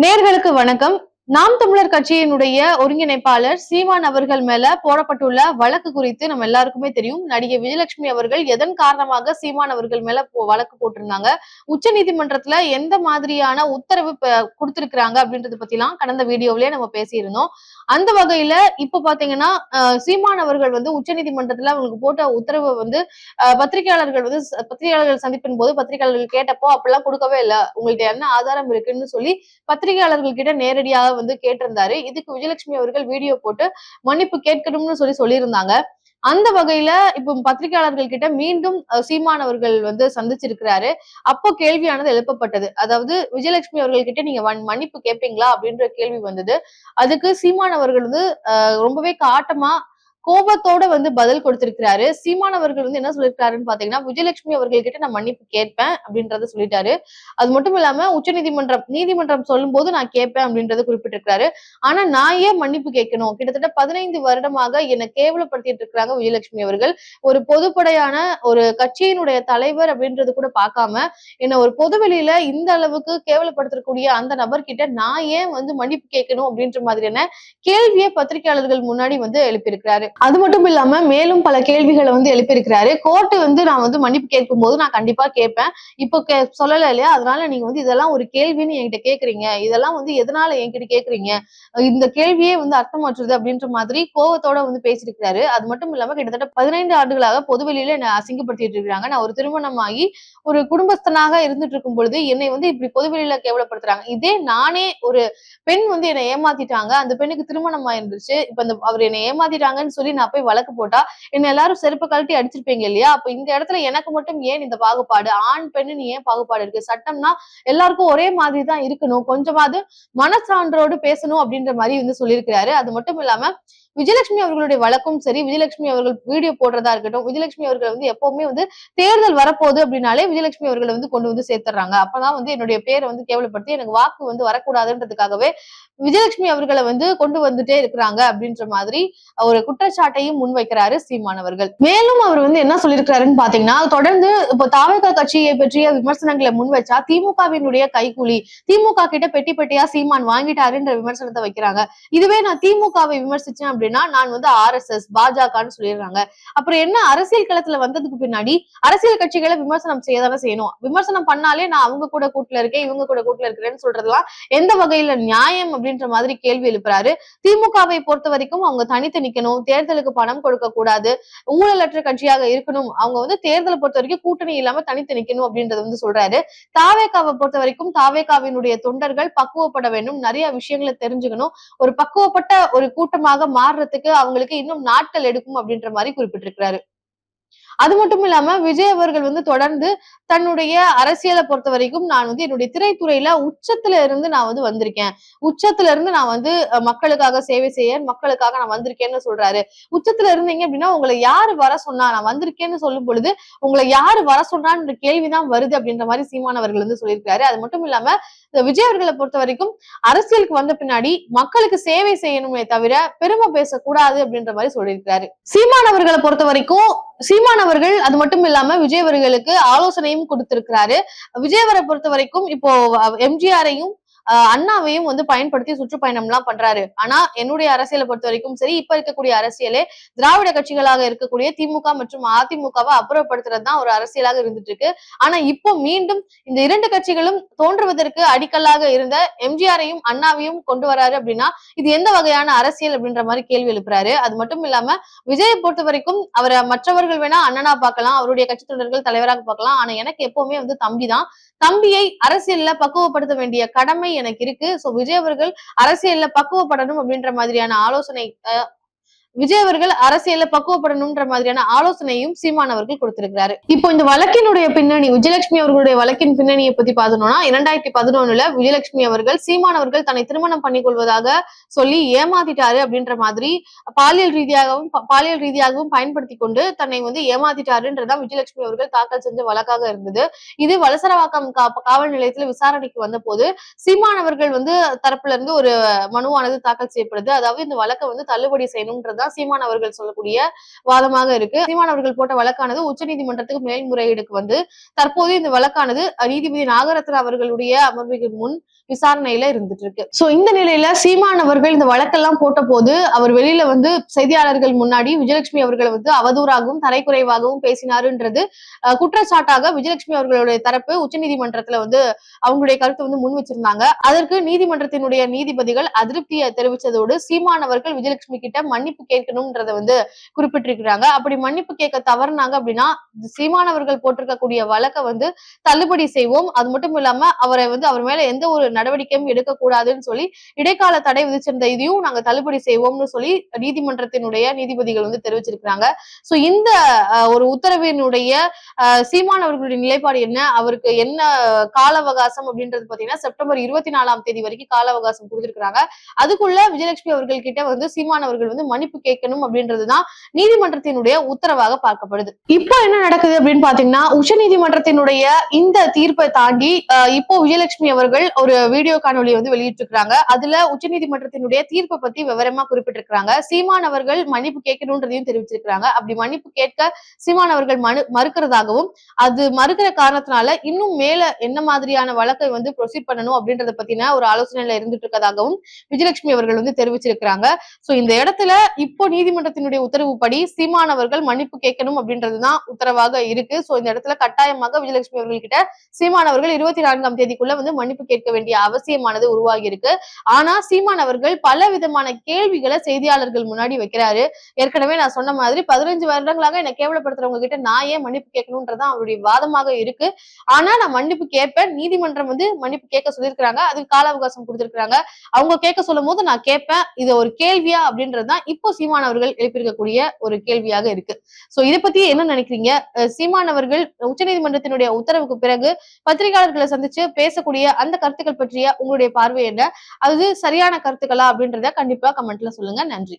நேர்களுக்கு வணக்கம். நாம் தமிழர் கட்சியினுடைய ஒருங்கிணைப்பாளர் சீமான் அவர்கள் மேல போடப்பட்டுள்ள வழக்கு குறித்து நம்ம எல்லாருக்குமே தெரியும். நடிகை விஜயலட்சுமி அவர்கள் எதன் காரணமாக சீமான் அவர்கள் மேல போ- வழக்கு போட்டிருந்தாங்க? உச்ச நீதிமன்றத்துல எந்த மாதிரியான உத்தரவு கொடுத்திருக்கிறாங்க அப்படின்றத எல்லாம் கடந்த வீடியோவிலேயே நம்ம பேசியிருந்தோம். அந்த வகையில இப்ப பாத்தீங்கன்னா சீமான் அவர்கள் வந்து உச்ச நீதிமன்றத்துல அவங்களுக்கு போட்ட உத்தரவு வந்து பத்திரிகையாளர்கள் வந்து ச- பத்திரிகையாளர்கள் சந்திப்பின் போது பத்திரிகையாளர்கள் கேட்டப்போ அப்பெல்லாம் கொடுக்கவே இல்லை. உங்கள்ட்ட என்ன ஆதாரம் இருக்குன்னு சொல்லி பத்திரிகையாளர்கள் கிட்ட நேரடியாக வந்து கேட்டிருந்தாரு. இதுக்கு விஜயலட்சுமி அவர்கள் வீடியோ போட்டு மன்னிப்பு கேட்கணும்னு சொல்லி சொல்லியிருந்தாங்க. அந்த வகையில இப்போ பத்திரிகையாளர்கள் கிட்ட மீண்டும் சீமான் அவர்கள் வந்து சந்திச்சிருக்கிறாரு. அப்போ கேள்வியானது எழுப்பப்பட்டது. அதாவது விஜயலட்சுமி அவர்கள் கிட்ட நீங்க மன்னிப்பு கேட்பீங்களா அப்படின்ற கேள்வி வந்தது. அதுக்கு சீமான் அவர்கள் வந்து ரொம்பவே காட்டமா கோபத்தோட வந்து பதில் கொடுத்திருக்கிறாரு. சீமான் அவர்கள் வந்து என்ன சொல்லியிருக்காருன்னு பாத்தீங்கன்னா விஜயலட்சுமி அவர்கள் கிட்ட நான் மன்னிப்பு கேட்பேன் அப்படின்றத சொல்லிட்டாரு. அது மட்டும் இல்லாம உச்சநீதிமன்றம் நீதிமன்றம் சொல்லும் போது நான் கேட்பேன் அப்படின்றத குறிப்பிட்டிருக்காரு ஆனா நான் ஏன் மன்னிப்பு கேட்கணும்? கிட்டத்தட்ட பதினைந்து வருடமாக என்னை கேவலப்படுத்திட்டு இருக்காங்க விஜயலட்சுமி அவர்கள். ஒரு பொதுப்படையான ஒரு கட்சியினுடைய தலைவர் அப்படின்றது கூட பார்க்காம என்ன ஒரு பொதுவெளியில இந்த அளவுக்கு கேவலப்படுத்தக்கூடிய அந்த நபர்கிட்ட நான் ஏன் வந்து மன்னிப்பு கேட்கணும் அப்படின்ற மாதிரியான கேள்வியை பத்திரிகையாளர்கள் முன்னாடி வந்து எழுப்பியிருக்கிறாரு. அது மட்டும் இல்லாம மேலும் பல கேள்விகளை வந்து எழுப்பியிருக்கிறாரு. கோர்ட் வந்து நான் வந்து மன்னிப்பு கேட்கும் போது நான் கண்டிப்பா கேட்பேன். இப்போ கே சொல்லல இல்லையா? அதனால நீங்க வந்து இதெல்லாம் ஒரு கேள்வின்னு என்கிட்ட கேக்குறீங்க இதெல்லாம் வந்து எதனால என்கிட்ட கேக்குறீங்க இந்த கேள்வியே வந்து அர்த்தமற்றது அப்படின்ற மாதிரி கோவத்தோட வந்து பேசியிருக்கிறாரு. அது மட்டும் இல்லாம கிட்டத்தட்ட பதினைந்து ஆண்டுகளாக பொதுவெளியில என்னை அசிங்கப்படுத்திட்டு இருக்காங்க. நான் ஒரு திருமணமாகி ஒரு குடும்பஸ்தனாக இருந்துட்டு இருக்கும் பொழுது என்னை வந்து இப்படி பொதுவெளியில கேவலப்படுத்துறாங்க. இதே நானே ஒரு பெண் வந்து என்னை ஏமாத்திட்டாங்க. அந்த பெண்ணுக்கு திருமணம் ஆயிருந்துச்சு இப்ப அந்த அவர் என்னை ஏமாத்திட்டாங்கன்னு சொல்லி சொல்லி நான் போய் வழக்கு போட்டா என்ன எல்லாரும் செருப்பு கழட்டி அடிச்சிருப்பீங்க இல்லையா? அப்ப இந்த இடத்துல எனக்கு மட்டும் ஏன் இந்த பாகுபாடு? ஆண் பெண்ணு நீ ஏன் பாகுபாடு இருக்கு? சட்டம்னா எல்லாருக்கும் ஒரே மாதிரி தான் இருக்கணும். கொஞ்சமாவது மனசான்றோடு பேசணும் அப்படின்ற மாதிரி வந்து சொல்லியிருக்கிறாரு. அது மட்டும் இல்லாம விஜயலட்சுமி அவர்களுடைய வழக்கும் சரி விஜயலட்சுமி அவர்கள் வீடியோ போடுறதா இருக்கட்டும் விஜயலட்சுமி அவர்கள் வந்து எப்பவுமே வந்து தேர்தல் வரப்போகுது அப்படின்னாலே விஜயலட்சுமி அவர்களை வந்து கொண்டு வந்து சேர்த்துறாங்க. அப்பதான் வந்து என்னுடைய பேரை வந்து கேவலப்படுத்தி எனக்கு வாக்கு வந்து வரக்கூடாதுன்றதுக்காகவே விஜயலட்சுமி அவர்களை வந்து கொண்டு வந்துட்டே இருக்கிறாங்க அப்படின்ற மாதிரி ஒரு குற்றச்சாட்டையும் முன்வைக்கிறாரு சீமானவர்கள் மேலும் அவர் வந்து என்ன சொல்லியிருக்கிறாருன்னு பாத்தீங்கன்னா தொடர்ந்து இப்போ தாவக கட்சியை பற்றிய விமர்சனங்களை முன்வச்சா திமுகவினுடைய கைக்கூலி திமுக கிட்ட பெட்டி பெட்டியா சீமான் வாங்கிட்டாருன்ற விமர்சனத்தை வைக்கிறாங்க. இதுவே நான் திமுகவை விமர்சிச்சேன் அப்படின்னா நான் வந்து ஆர் எஸ் எஸ் பாஜகன்னு சொல்லிடுறாங்க. அப்புறம் என்ன அரசியல் களத்துல வந்ததுக்கு பின்னாடி அரசியல் கட்சிகளை விமர்சனம் செய்யதானே செய்யணும். விமர்சனம் பண்ணாலே நான் அவங்க கூட கூட்டுல இருக்கேன் இவங்க கூட கூட்டுல இருக்கிறேன்னு சொல்றதெல்லாம் எந்த வகையில நியாயம் அப்படின்ற மாதிரி கேள்வி எழுப்புறாரு. திமுகவை பொறுத்த வரைக்கும் அவங்க தனித்து நிக்கணும் தேர்தலுக்கு பணம் கொடுக்க கூடாது ஊழலற்ற கட்சியாக இருக்கணும். அவங்க வந்து தேர்தலை பொறுத்த வரைக்கும் கூட்டணி இல்லாம தனித்து நிக்கணும் அப்படின்றத வந்து சொல்றாரு. தாவேக்காவை பொறுத்த வரைக்கும் தாவேக்காவினுடைய தொண்டர்கள் பக்குவப்பட வேண்டும். நிறைய விஷயங்களை தெரிஞ்சுக்கணும். ஒரு பக்குவப்பட்ட ஒரு கூட்டமாக மாற மாறுறதுக்கு அவங்களுக்கு இன்னும் நாட்கள் எடுக்கும் அப்படின்ற மாதிரி குறிப்பிட்டிருக்கிறாரு. அது மட்டும் இல்லாம விஜய் அவர்கள் வந்து தொடர்ந்து தன்னுடைய அரசியலை பொறுத்த வரைக்கும் நான் வந்து என்னுடைய திரைத்துறையில உச்சத்துல இருந்து நான் வந்து வந்திருக்கேன். உச்சத்துல இருந்து நான் வந்து மக்களுக்காக சேவை செய்ய மக்களுக்காக நான் வந்திருக்கேன்னு சொல்றாரு. உச்சத்துல இருந்தீங்க அப்படின்னா உங்களை யாரு வர சொன்னா? நான் வந்திருக்கேன்னு சொல்லும் பொழுது உங்களை யாரு வர சொன்னான்ற கேள்விதான் வருது அப்படின்ற மாதிரி சீமானவர்கள் வந்து சொல்லியிருக்காரு அது மட்டும் இல்லாம விஜய் அவர்களை பொறுத்த வரைக்கும் அரசியலுக்கு வந்த பின்னாடி மக்களுக்கு சேவை செய்யணுமே தவிர பெருமை பேசக்கூடாது அப்படின்ற மாதிரி சொல்லியிருக்காரு சீமான் அவர்களை பொறுத்த வரைக்கும் சீமான் அவர்கள் அது மட்டும் இல்லாம விஜய் அவர்களுக்கு ஆலோசனையும் கொடுத்திருக்கிறாரு. விஜய் அவரை பொறுத்த வரைக்கும் இப்போ எம்ஜிஆரையும் அண்ணாவையும் வந்து பயன்படுத்தி சுற்றுப்பயணம் எல்லாம் பண்றாரு. ஆனா என்னுடைய அரசியலை பொறுத்த வரைக்கும் சரி இப்ப இருக்கக்கூடிய அரசியலே திராவிட கட்சிகளாக இருக்கக்கூடிய திமுக மற்றும் அதிமுகவை அப்புறப்படுத்துறது தான் ஒரு அரசியலாக இருந்துட்டு இருக்கு ஆனா இப்போ மீண்டும் இந்த இரண்டு கட்சிகளும் தோன்றுவதற்கு அடிக்கல்லாக இருந்த எம்ஜிஆரையும் அண்ணாவையும் கொண்டு வராரு அப்படின்னா இது எந்த வகையான அரசியல் அப்படின்ற மாதிரி கேள்வி எழுப்புறாரு. அது மட்டும் இல்லாம விஜயை பொறுத்த வரைக்கும் அவரை மற்றவர்கள் வேணா அண்ணனா பார்க்கலாம் அவருடைய கட்சி தொண்டர்கள் தலைவராக பார்க்கலாம். ஆனா எனக்கு எப்பவுமே வந்து தம்பி தான் தம்பியை அரசியல்ல பக்குவப்படுத்த வேண்டிய கடமை எனக்கு இருக்கு. சோ விஜய் அவர்கள் அரசியல்ல பக்குவப்படணும் அப்படின்ற மாதிரியான ஆலோசனை விஜய் அவர்கள் அரசியல பக்குவப்படணும்ன்ற மாதிரியான ஆலோசனையும் சீமான் அவர்கள் கொடுத்திருக்கிறாரு. இப்போ இந்த வழக்கினுடைய பின்னணி விஜயலட்சுமி அவர்களுடைய வழக்கின் பின்னணியை பத்தி பார்த்தோம்னா இரண்டாயிரத்தி பதினொன்னுல விஜயலட்சுமி அவர்கள் சீமான் அவர்கள் தன்னை திருமணம் பண்ணி கொள்வதாக சொல்லி ஏமாத்திட்டாரு அப்படின்ற மாதிரி பாலியல் ரீதியாகவும் பாலியல் ரீதியாகவும் பயன்படுத்தி கொண்டு தன்னை வந்து ஏமாத்திட்டாருன்றதான் விஜயலட்சுமி அவர்கள் தாக்கல் செஞ்ச வழக்காக இருந்தது. இது வலசரவாக்கம் காவல் நிலையத்துல விசாரணைக்கு வந்த போது சீமான் அவர்கள் வந்து தரப்புல இருந்து ஒரு மனுவானது தாக்கல் செய்யப்படுது. அதாவது இந்த வழக்கை வந்து தள்ளுபடி செய்யணும்ன்றத தான் சீமான் அவர்கள் சொல்லக்கூடிய வாதமாக இருக்கு. சீமான் அவர்கள் போட்ட வழக்கானது உச்சநீதிமன்றத்துக்கு மேல்முறையீடுக்கு வந்து தற்போது இந்த வழக்கானது நீதிபதி நாகரத்ன அவர்களுடைய அமர்வுக்கு முன் விசாரணையில இருந்துட்டு இருக்கு. சோ இந்த நிலையில சீமான் அவர்கள் இந்த வழக்கெல்லாம் போட்ட போது அவர் வெளியில வந்து செய்தியாளர்கள் முன்னாடி விஜயலட்சுமி அவர்களை வந்து அவதூறாகவும் தரைக்குறைவாகவும் பேசினாருன்றது குற்றச்சாட்டாக விஜயலட்சுமி அவர்களுடைய தரப்பு உச்சநீதிமன்றத்துல வந்து அவங்களுடைய கருத்தை வந்து முன் வச்சிருந்தாங்க. அதற்கு நீதிமன்றத்தினுடைய நீதிபதிகள் அதிருப்தியை தெரிவித்ததோடு சீமான் அவர்கள் விஜயலட்சுமி கிட்ட மன்னிப்பு கேட்கணும்ன்றத வந்து குறிப்பிட்டிருக்கிறாங்க. அப்படி மன்னிப்பு கேட்க தவறுனாங்க அப்படின்னா சீமானவர்கள் போட்டிருக்கக்கூடிய வழக்கை வந்து தள்ளுபடி செய்வோம். அது மட்டும் இல்லாம அவரை வந்து அவர் மேல எந்த ஒரு நடவடிக்கையும் எடுக்கக்கூடாதுன்னு சொல்லி இடைக்கால தடை விதிச்சிருந்த இதையும் நாங்க தள்ளுபடி செய்வோம்னு சொல்லி நீதிமன்றத்தினுடைய நீதிபதிகள் வந்து தெரிவிச்சிருக்கிறாங்க. சோ இந்த ஒரு உத்தரவினுடைய சீமானவர்களுடைய சீமான் அவர்களுடைய நிலைப்பாடு என்ன? அவருக்கு என்ன கால அவகாசம் அப்படின்றது பாத்தீங்கன்னா செப்டம்பர் இருபத்தி நாலாம் தேதி வரைக்கும் கால அவகாசம் கொடுத்திருக்காங்க அதுக்குள்ள விஜயலட்சுமி அவர்கள் கிட்ட வந்து சீமான் அவர்கள் வந்து மன்னிப்பு கேட்கணும் அப்படின்றதுதான் நீதிமன்றத்தினுடைய உத்தரவாக பார்க்கப்படுது. இப்போ என்ன நடக்குது அப்படின்னு பாத்தீங்கன்னா உச்ச நீதிமன்றத்தினுடைய இந்த தீர்ப்பை தாண்டி இப்போ விஜயலட்சுமி அவர்கள் ஒரு வீடியோ காணொலியை வந்து வெளியிட்டிருக்கிறாங்க. அதுல உச்ச நீதிமன்றத்தினுடைய தீர்ப்பை பத்தி விவரமா குறிப்பிட்டிருக்கிறாங்க. சீமான் அவர்கள் மன்னிப்பு கேட்கணும்ன்றதையும் தெரிவிச்சிருக்கிறாங்க. அப்படி மன்னிப்பு கேட்க சீமான் அவர்கள் மனு மறுக்கிறதாகவும் அது மறுக்கிற காரணத்தினால இன்னும் மேல என்ன மாதிரியான வழக்கை வந்து ப்ரொசீட் பண்ணணும் அப்படின்றத பத்தின ஒரு ஆலோசனையில இருந்துட்டு இருக்கதாகவும் விஜயலட்சுமி அவர்கள் வந்து தெரிவிச்சிருக்கிறாங்க. சோ இந்த இடத்துல இப்போ நீதிமன்றத்தினுடைய உத்தரவுப்படி சீமான் அவர்கள் மன்னிப்பு கேட்கணும் அப்படின்றதுதான் ஆதரவாக இருக்கு. சோ இந்த இடத்துல கட்டாயமாக விஜயலட்சுமி அவர்கள் கிட்ட சீமான் அவர்கள் இருபத்தி நான்காம் தேதிக்குள்ள வந்து மன்னிப்பு கேட்க வேண்டிய அவசியமானது உருவாகி இருக்கு ஆனா சீமான் அவர்கள் பல விதமான கேள்விகளை செய்தியாளர்கள் முன்னாடி வைக்கிறாரு. ஏற்கனவே நான் சொன்ன மாதிரி பதினஞ்சு வருடங்களாக என்னை கேவலப்படுத்துறவங்க கிட்ட நான் ஏன் மன்னிப்பு கேட்கணும்ன்றதான் அவருடைய வாதமாக இருக்கு. ஆனா நான் மன்னிப்பு கேட்பேன். நீதிமன்றம் வந்து மன்னிப்பு கேட்க சொல்லியிருக்கிறாங்க. அதுக்கு கால அவகாசம் கொடுத்திருக்காங்க அவங்க கேட்க சொல்லும் போது நான் கேட்பேன். இது ஒரு கேள்வியா அப்படின்றதுதான் இப்போ சீமான் அவர்கள் எழுப்பியிருக்கக்கூடிய ஒரு கேள்வியாக இருக்கு. சோ இதை பத்தி என்ன நினைக்கிறீங்க? சீமான் அவர்கள் உச்சநீதிமன்றத்தினுடைய உத்தரவுக்கு பிறகு பத்திரிகையாளர்களை சந்திச்சு பேசக்கூடிய அந்த கருத்துக்கள் பற்றிய உங்களுடைய பார்வை என்ன? அது சரியான கருத்துக்களா அப்படின்றத கண்டிப்பா கமெண்ட்ல சொல்லுங்க. நன்றி.